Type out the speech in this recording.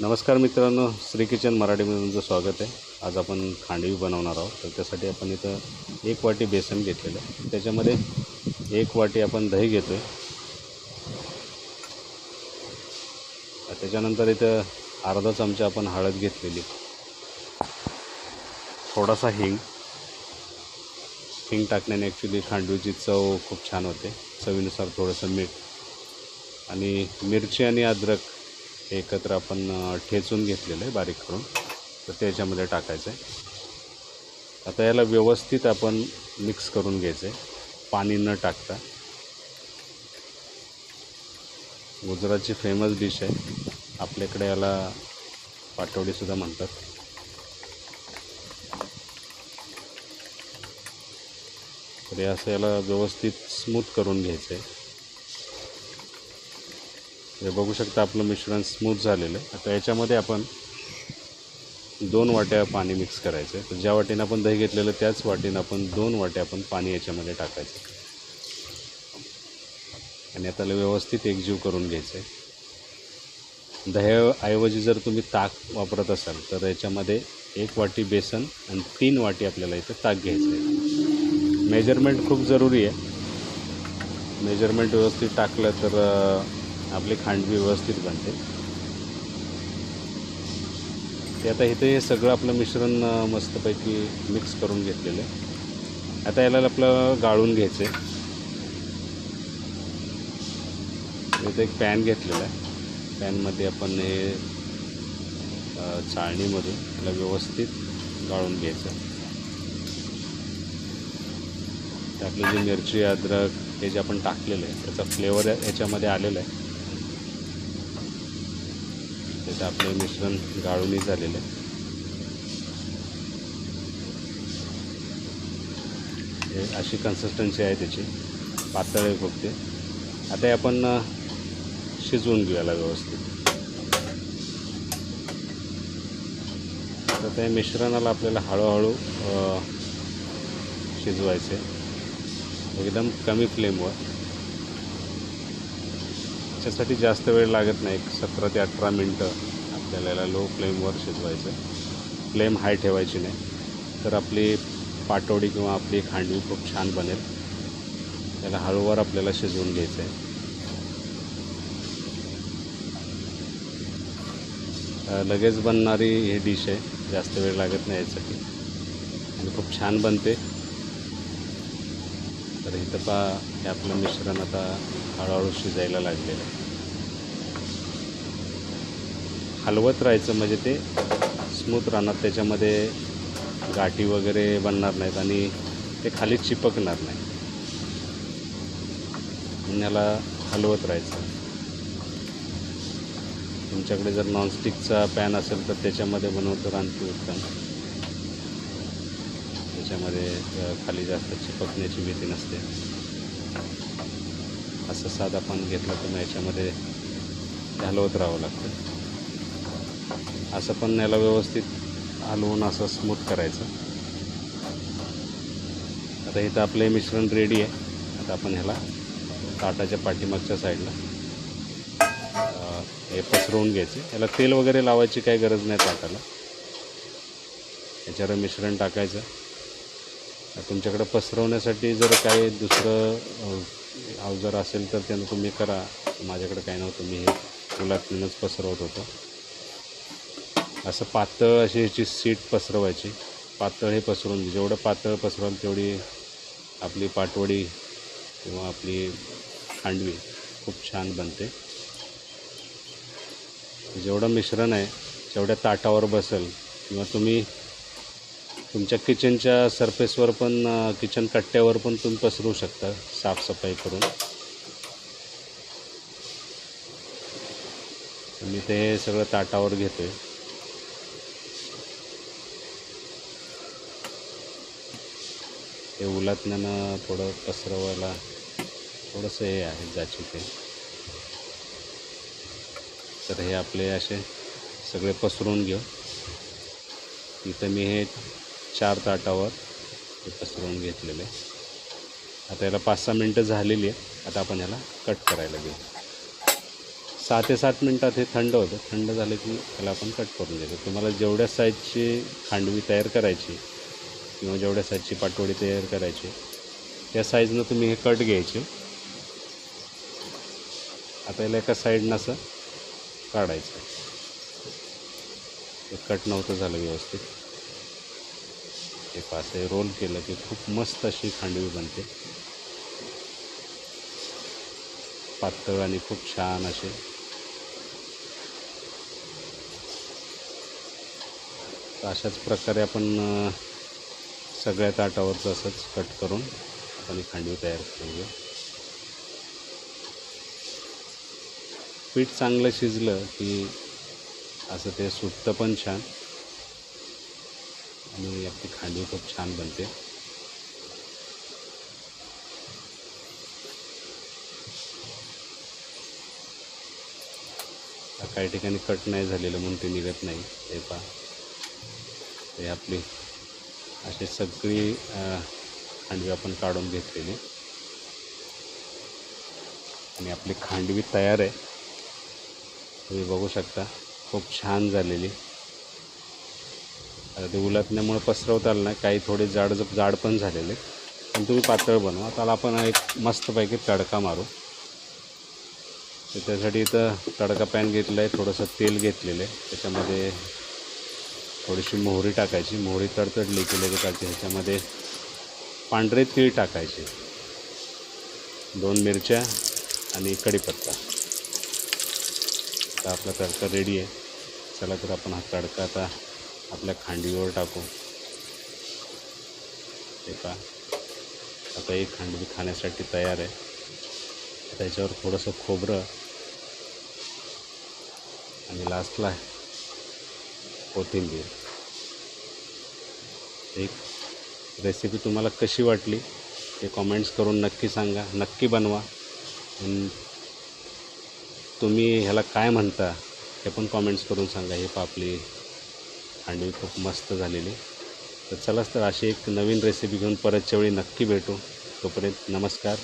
नमस्कार मित्रांनो श्री किचन मराठीमध्ये तुमचं स्वागत आहे. आज आपण खांडवी बनवणार आहोत. तर त्यासाठी आपण इथं एक वाटी बेसन घेतलेलं आहे. त्याच्यामध्ये एक वाटी आपण दही घेतो आहे त्याच्यानंतर इथं अर्धा चमचा आपण हळद घेतलेली थोडासा हिंग. हिंग टाकण्याने ॲक्च्युली खांडवीची चव खूप छान होते. चवीनुसार थोडंसं मीठ आणि मिरची आणि अद्रक एकत्र आपण ठेचून घेतलेलं आहे बारीक करून. तर त्याच्यामध्ये टाकायचं आहे. आता याला व्यवस्थित आपण मिक्स करून घ्यायचं आहे. पाणी न टाकता. गुजरातची फेमस डिश आहे. आपल्याकडे याला पाटवडीसुद्धा म्हणतात. तर हे असं याला व्यवस्थित स्मूथ करून घ्यायचं आहे. हे बघू शकता आपलं मिश्रण स्मूथ झालेलं आहे. आता याच्यामध्ये आपण दोन वाट्या पाणी मिक्स करायचं आहे. तर ज्या वाटीनं आपण दही घेतलेलं त्याच वाटीनं आपण दोन वाट्या आपण पाणी याच्यामध्ये टाकायचं आणि आता व्यवस्थित एकजीव करून घ्यायचं आहे. दह्याऐवजी जर तुम्ही ताक वापरत असाल तर याच्यामध्ये एक वाटी बेसन आणि तीन वाटी आपल्याला इथं ताक घ्यायचं आहे. मेजरमेंट खूप जरुरी आहे. मेजरमेंट व्यवस्थित टाकलं तर आपली खांडवी व्यवस्थित बनते. ते आता इथे हे सगळं आपलं मिश्रण मस्तपैकी मिक्स करून घेतलेलं आहे. आता याला आपलं गाळून घ्यायचं आहे इथे एक पॅन घेतलेला आहे. पॅनमध्ये आपण हे अ, चाळणीमधून याला व्यवस्थित गाळून घ्यायचं आपली जी मिरची अद्रक हे जे आपण टाकलेलं आहे त्याचा फ्लेवर याच्यामध्ये आलेला आहे. त्याचं आपले मिश्रण गाळूनही झालेलं आहे. हे अशी कन्सिस्टन्सी आहे त्याची. पातळ आहे आता हे आपण शिजवून घेऊयाला व्यवस्थित. तर त्या मिश्रणाला आपल्याला हळूहळू शिजवायचे शिजवायचं आहे एकदम कमी फ्लेमवर त्याच्यासाठी जास्त वेळ लागत नाही. एक सतरा ते अठरा मिनटं आपल्याला याला लो फ्लेमवर शिजवायचं. फ्लेम हाय ठेवायची नाही. तर आपली पाटोडी किंवा आपली खांडवी खूप छान बनेल. त्याला हळूवार आपल्याला शिजवून घ्यायचं आहे. लगेच बनणारी ही डिश आहे. जास्त वेळ लागत नाही यासाठी. आणि खूप छान बनते. तर इथं पा हे आपलं मिश्रण आता हळूहळू शिजायला लागलेलं आहे. हलवत राहायचं म्हणजे ते स्मूथ राहणार त्याच्यामध्ये गाठी वगैरे बनणार नाहीत आणि ते खाली चिपकणार नाही. याला हलवत राहायचं. तुमच्याकडे जर नॉनस्टिकचा पॅन असेल तर त्याच्यामध्ये बनवतं तर आणखी उत्तम. त्याच्यामध्ये खाली जास्त चिपकण्याची भीती नसते. असं साधा पान घेतलं तर याच्यामध्ये घालवत हलवत राहावं लागतं. असं पण याला व्यवस्थित हलवून असं स्मूथ करायचं. आता इथं आपलं हे मिश्रण रेडी आहे. आता आपण ह्याला ताटाच्या पाठीमागच्या साईडला हे पसरवून घ्यायचे. याला तेल वगैरे लावायची काही गरज नाही ताटाला. याच्यावर मिश्रण टाकायचं. तुमच्याकडे पसरवण्यासाठी जर काही दुसरं अवजार असेल तर त्यानं तुम्ही करा. माझ्याकडे काही नव्हतं. मी हे फुलातूनच पसरवत होतो. असं पातळ अशी ह्याची सीट पसरवायची. पातळ हे पसरून जेवढं पातळ पसरवाल तेवढी आपली पाटवडी किंवा आपली खांडवी खूप छान बनते. जेवढं मिश्रण आहे जेवढ्या ताटावर बसेल किंवा तुम्ही तुमच्या किचनच्या सरफेसवर पण किचन कट्ट्यावर पण तुम्ही पसरू शकता साफसफाई करून. मी ते सगळं ताटावर घेतो आहे ते उलटण्यानं थोडं पसरवायला थोडंसं हे आहे जाची ते. तर हे आपले असे सगळे पसरून घेऊ. इथं मी हे चार ताटावर हे पसरवून घेतलेले. आता याला पाच सहा मिनटं झालेली आहे आता आपण याला कट करायला घेऊ. सहा ते सात मिनटात हे थंड होतं. थंड झालं की त्याला आपण कट करून देतो. तुम्हाला जेवढ्या साईजची खांडवी तयार करायची किंवा जेवढ्या साईजची पाटवडी तयार करायची त्या साईजनं तुम्ही हे कट घ्यायचे. आता याला एका साईडनं असं काढायचं. कट नव्हतं झालं व्यवस्थित. ते पासे रोल केलं की खूप मस्त अशी खांडवी बनते. पातळ आणि खूप छान असे. अशाच प्रकारे आपण सगळ्या ताटावरचं असंच कट करून आपण ही खांडवी तयार करून घेऊ पीठ चांगलं शिजलं की असं ते सुटतं पण छान. आणि आपली खांडवी खूप छान बनते. काही ठिकाणी कट नाही झालेलं म्हणून ते निघत नाही. हे पहा. हे आपली अशी सगळी खांडवी आपण काढून घेतलेली. आणि आपली खांडवी तयार आहे. तुम्ही बघू शकता खूप छान झालेली. आता ते उलटण्यामुळे पसरवता आलं नाही. काही थोडे जाड जाड पण झालेले. पण तुम्ही पातळ बनवा. त्याला आपण एक मस्तपैकी तडका मारू. तर त्यासाठी इथं तडका पॅन घेतलं आहे. थोडंसं तेल घेतलेलं आहे. त्याच्यामध्ये थोडीशी मोहरी टाकायची. मोहरी तडतडली की लगेच ह्याच्यामध्ये पांढरे तीळ टाकायचे. दोन मिरच्या आणि कढीपत्ता. आता आपला तडका रेडी आहे. चला तर आपण हा तडका आता आपल्या खांडवीवर टाकू. हे पहा. आता एक खांडवी खाण्यासाठी तयार आहे. त्याच्यावर थोडंसं खोबरं आणि लास्टला कोथिंबीर. एक रेसिपी तुम्हाला कशी वाटली ते कॉमेंट्स करून नक्की सांगा. नक्की बनवा. तुम्ही ह्याला काय म्हणता हे पण कॉमेंट्स करून सांगा. हे पापली आणि खूप मस्त झालेली. तर चलाच तर अशी एक नवीन रेसिपी घेऊन परतच्या वेळी नक्की भेटू. तोपर्यंत नमस्कार.